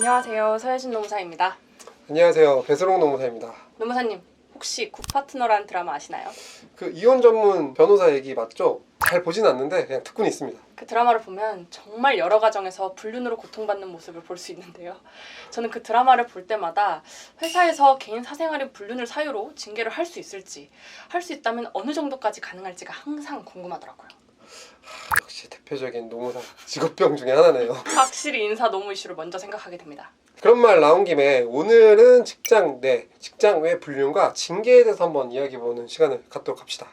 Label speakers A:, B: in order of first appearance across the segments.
A: 안녕하세요. 서혜진 노무사입니다.
B: 안녕하세요. 배수롱 노무사입니다.
A: 노무사님, 혹시 굿파트너라는 드라마 아시나요?
B: 그 이혼 전문 변호사 얘기 맞죠? 잘 보진 않는데 그냥 듣고는 있습니다.
A: 그 드라마를 보면 정말 여러 가정에서 불륜으로 고통받는 모습을 볼 수 있는데요. 저는 그 드라마를 볼 때마다 회사에서 개인 사생활의 불륜을 사유로 징계를 할 수 있을지, 할 수 있다면 어느 정도까지 가능할지가 항상 궁금하더라고요.
B: 대표적인 노무사 직업병 중에 하나네요.
A: 확실히 인사 노무 이슈를 먼저 생각하게 됩니다.
B: 그런 말 나온 김에 오늘은 직장 내, 직장 외 불륜과 징계에 대해서 한번 이야기해보는 시간을 갖도록 합시다.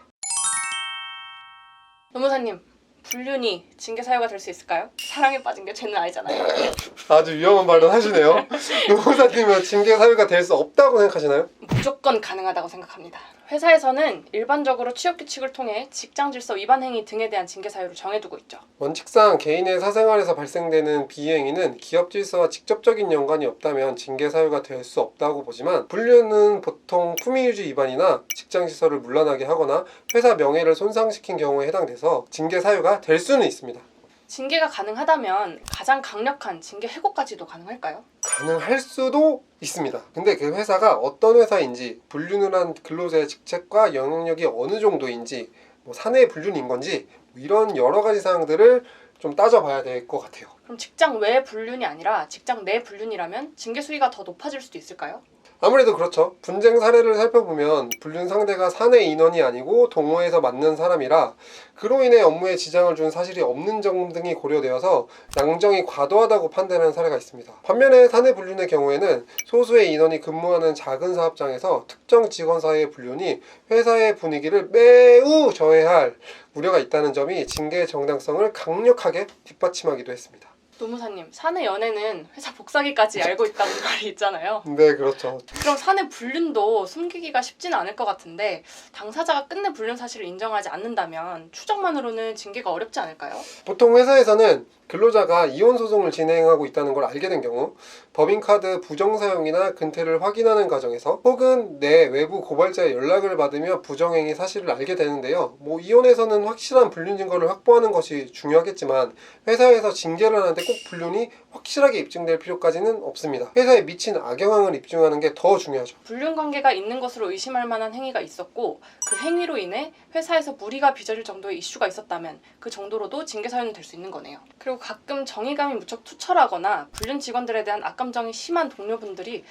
A: 노무사님, 불륜이 징계 사유가 될 수 있을까요? 사랑에 빠진 게 죄는 아니잖아요.
B: 아주 위험한 발언 하시네요. 노무사님은 징계 사유가 될 수 없다고 생각하시나요?
A: 무조건 가능하다고 생각합니다. 회사에서는 일반적으로 취업 규칙을 통해 직장 질서 위반 행위 등에 대한 징계 사유를 정해두고 있죠.
B: 원칙상 개인의 사생활에서 발생되는 비행위는 기업 질서와 직접적인 연관이 없다면 징계 사유가 될 수 없다고 보지만 불륜은 보통 품위유지 위반이나 직장 시설을 문란하게 하거나 회사 명예를 손상시킨 경우에 해당돼서 징계 사유가 될 수는 있습니다.
A: 징계가 가능하다면 가장 강력한 징계 해고까지도 가능할까요?
B: 가능할 수도 있습니다. 근데 그 회사가 어떤 회사인지 불륜을 한 근로자의 직책과 영향력이 어느 정도인지 뭐 사내 불륜인 건지 뭐 이런 여러 가지 사항들을 좀 따져봐야 될 것 같아요.
A: 그럼 직장 외 불륜이 아니라 직장 내 불륜이라면 징계 수위가 더 높아질 수도 있을까요?
B: 아무래도 그렇죠. 분쟁 사례를 살펴보면 불륜 상대가 사내 인원이 아니고 동호회에서 맞는 사람이라 그로 인해 업무에 지장을 준 사실이 없는 점 등이 고려되어서 양정이 과도하다고 판단하는 사례가 있습니다. 반면에 사내 불륜의 경우에는 소수의 인원이 근무하는 작은 사업장에서 특정 직원 사이의 불륜이 회사의 분위기를 매우 저해할 우려가 있다는 점이 징계의 정당성을 강력하게 뒷받침하기도 했습니다.
A: 노무사님, 사내 연애는 회사 복사기까지 알고 있다는 말이 있잖아요.
B: 네, 그렇죠.
A: 그럼 사내 불륜도 숨기기가 쉽지는 않을 것 같은데 당사자가 끝내 불륜 사실을 인정하지 않는다면 추정만으로는 징계가 어렵지 않을까요?
B: 보통 회사에서는 근로자가 이혼 소송을 진행하고 있다는 걸 알게 된 경우 법인카드 부정 사용이나 근태를 확인하는 과정에서 혹은 내 외부 고발자의 연락을 받으며 부정행위 사실을 알게 되는데요. 뭐 이혼에서는 확실한 불륜 증거를 확보하는 것이 중요하겠지만 회사에서 징계를 하는데 꼭 불륜이 확실하게 입증될 필요까지는 없습니다. 회사에 미친 악영향을 입증하는 게 더 중요하죠.
A: 불륜 관계가 있는 것으로 의심할 만한 행위가 있었고 그 행위로 인해 회사에서 무리가 빚어질 정도의 이슈가 있었다면 그 정도로도 징계 사유는 될 수 있는 거네요. 그리고 가끔 정의감이 무척 투철하거나 불륜 직원들에 대한 악감정이 심한 동료분들이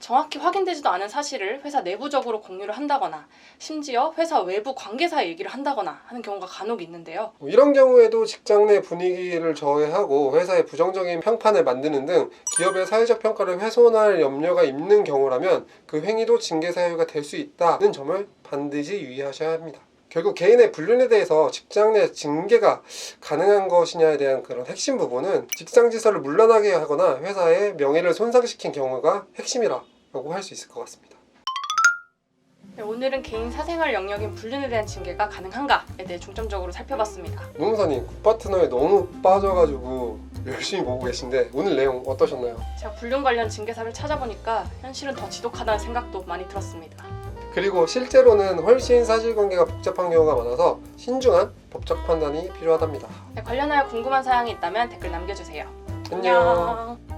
A: 정확히 확인되지도 않은 사실을 회사 내부적으로 공유를 한다거나 심지어 회사 외부 관계사의 얘기를 한다거나 하는 경우가 간혹 있는데요.
B: 뭐 이런 경우에도 직장 내 분위기를 저해하고 회사의 부정적인 평판을 만드는 등 기업의 사회적 평가를 훼손할 염려가 있는 경우라면 그 행위도 징계 사유가 될 수 있다는 점을 반드시 유의하셔야 합니다. 결국 개인의 불륜에 대해서 직장 내 징계가 가능한 것이냐에 대한 그런 핵심 부분은 직장 지서를 문란하게 하거나 회사의 명예를 손상시킨 경우가 핵심이라고 할 수 있을 것 같습니다.
A: 네, 오늘은 개인 사생활 영역인 불륜에 대한 징계가 가능한가에 대해 중점적으로 살펴봤습니다.
B: 노무사님 굿파트너에 너무 빠져가지고 열심히 보고 계신데 오늘 내용 어떠셨나요?
A: 제가 불륜 관련 징계사를 찾아보니까 현실은 더 지독하다는 생각도 많이 들었습니다.
B: 그리고 실제로는 훨씬 사실관계가 복잡한 경우가 많아서 신중한 법적 판단이 필요하답니다.
A: 네, 관련하여 궁금한 사항이 있다면 댓글 남겨주세요.
B: 안녕.
A: 안녕.